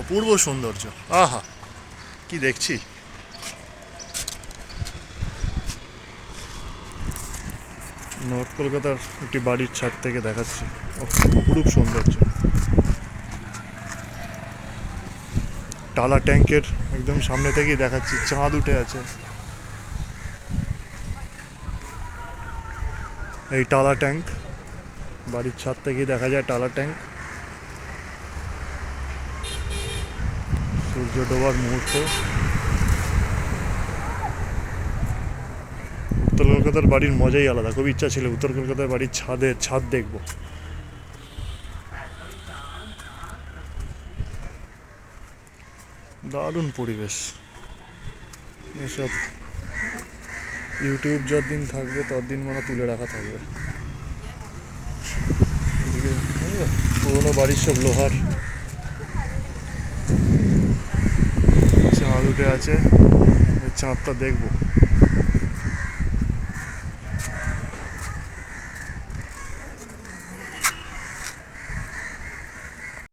অপূর্ব সৌন্দর্য। আহা, কি দেখছি? নর্থ কলকাতার একটি বাড়ির ছাদ থেকে দেখাচ্ছি। অপরূপ সৌন্দর্য। টালা ট্যাঙ্কের একদম সামনে থেকেই দেখাচ্ছি। চাঁদ উঠে আছে। এই টালা ট্যাঙ্ক, বাড়ির ছাদ থেকেই দেখা যায় টালা ট্যাঙ্ক। সূর্য ডোবার মুহূর্ত। উত্তর কলকাতার বাড়ির মজাই আলাদা, খুব ইচ্ছা ছিল উত্তর কলকাতার বাড়ির ছাদে, ছাদ দেখব। দারুণ পরিবেশ। এসব ইউটিউব যতদিন থাকবে ততদিন মনে তুলে রাখা থাকবে। পুরোনো বাড়ির সব লোহার চাঁদ উঠে আছে। এই চাঁদটা দেখব।